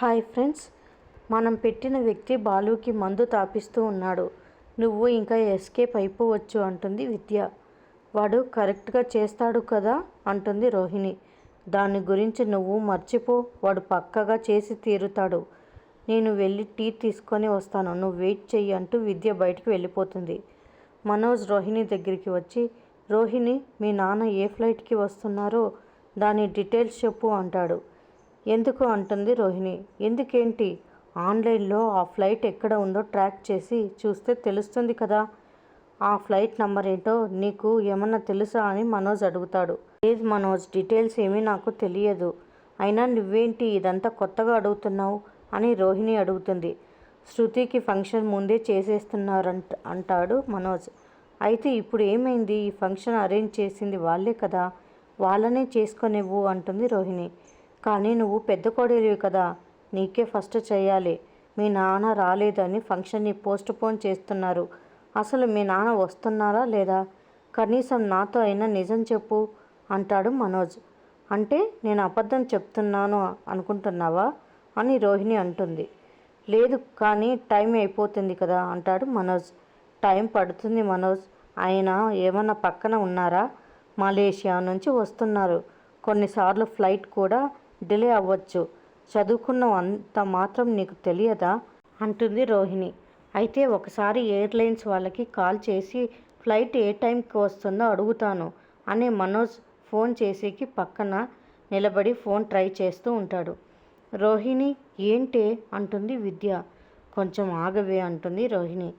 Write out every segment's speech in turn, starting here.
Hi friends మనం పెట్టిన వ్యక్తి బాలుకి మందు తాపిస్తూ ఉన్నాడు. నువ్వు ఇంకా ఎస్కేప్ అయిపోవచ్చు అంటుంది విద్య. వాడు కరెక్ట్గా చేస్తాడు కదా అంటుంది రోహిణి. దాని గురించి నువ్వు మర్చిపో వాడు పక్కగా చేసి తీరుతాడు. నేను వెళ్ళి టీ తీసుకొని వస్తాను నువ్వు వెయిట్ చెయ్యి అంటూ విద్య బయటికి వెళ్ళిపోతుంది. మనోజ్ రోహిణి దగ్గరికి వచ్చి రోహిణి మీ నాన్న ఏ ఫ్లైట్కి వస్తున్నారో దాని డీటెయిల్స్ చెప్పు అంటాడు. ఎందుకు అంటుంది రోహిణి. ఎందుకేంటి? ఆన్లైన్లో ఆ ఫ్లైట్ ఎక్కడ ఉందో ట్రాక్ చేసి చూస్తే తెలుస్తుంది కదా. ఆ ఫ్లైట్ నంబర్ ఏంటో నీకు ఏమన్నా తెలుసా అని మనోజ్ అడుగుతాడు. లేదు మనోజ్ డీటెయిల్స్ ఏమీ నాకు తెలియదు. అయినా నువ్వేంటి ఇదంతా కొత్తగా అడుగుతున్నావు అని రోహిణి అడుగుతుంది. శృతికి ఫంక్షన్ ముందే చేసేస్తున్నారంట అంటాడు మనోజ్. అయితే ఇప్పుడు ఏమైంది? ఈ ఫంక్షన్ అరేంజ్ చేసింది వాళ్ళే కదా. వాళ్ళనే చేసుకొనివ్వు అంటుంది రోహిణి. కానీ నువ్వు పెద్ద కోడలివి కదా నీకే ఫస్ట్ చేయాలి. మీ నాన్న రాలేదని ఫంక్షన్ని పోస్ట్ పోన్ చేస్తున్నారు. అసలు మీ నాన్న వస్తున్నారా లేదా? కనీసం నాతో అయినా నిజం చెప్పు అంటాడు మనోజ్. అంటే నేను అబద్ధం చెప్తున్నాను అనుకుంటున్నావా? అని రోహిణి అంటుంది. లేదు కానీ టైం అయిపోతుంది కదా అంటాడు మనోజ్. టైం పడుతుంది మనోజ్. ఆయన ఏమన్నా పక్కన ఉన్నారా? మలేషియా నుంచి వస్తున్నారు. కొన్నిసార్లు ఫ్లైట్ కూడా డిలే అవ్వచ్చు. చదువుకున్న అంత మాత్రం నీకు తెలియదా? అంటుంది రోహిణి. అయితే ఒకసారి ఎయిర్లైన్స్ వాళ్ళకి కాల్ చేసి ఫ్లైట్ ఏ టైంకి వస్తుందో అడుగుతాను అని మనోజ్ ఫోన్ చేసేకి పక్కన నిలబడి ఫోన్ ట్రై చేస్తూ ఉంటాడు. రోహిణి ఏంటే? అంటుంది విద్య. కొంచెం ఆగవే అంటుంది రోహిణి.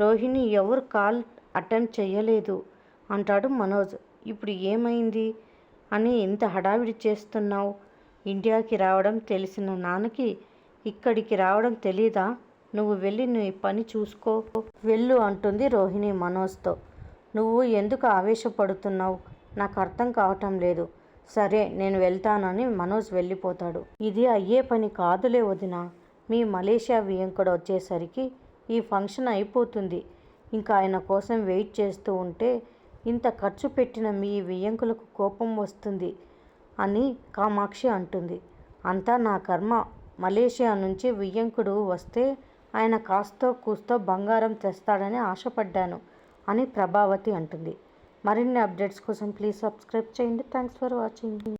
రోహిణి ఎవరు కాల్ అటెంప్ట్ చేయలేదు అంటాడు మనోజ్. ఇప్పుడు ఏమైంది? అని ఇంత హడావిడి చేస్తున్నావు? ఇండియాకి రావడం తెలిసిన నాన్నకి ఇక్కడికి రావడం తెలీదా? నువ్వు వెళ్ళి నీ పని చూసుకో. వెళ్ళు అంటుంది రోహిణి మనోజ్తో. నువ్వు ఎందుకు ఆవేశపడుతున్నావు? నాకు అర్థం కావటం లేదు. సరే నేను వెళ్తానని మనోజ్ వెళ్ళిపోతాడు. ఇది అయ్యే పని కాదులే వదిన. మీ మలేషియా వియంకుడు వచ్చేసరికి ఈ ఫంక్షన్ అయిపోతుంది. ఇంకా ఆయన కోసం వెయిట్ చేస్తూ ఉంటే ఇంత ఖర్చు పెట్టిన మీ వియ్యంకులకు కోపం వస్తుంది. అని కామాక్షి అంటుంది. అంతా నా కర్మ. మలేషియా నుంచి వియ్యంకుడు వస్తే ఆయన కాస్తో కూస్తో బంగారం తెస్తాడని ఆశపడ్డాను అని ప్రభావతి అంటుంది. మరిన్ని అప్డేట్స్ కోసం ప్లీజ్ సబ్స్క్రైబ్ చేయండి. Thanks for watching.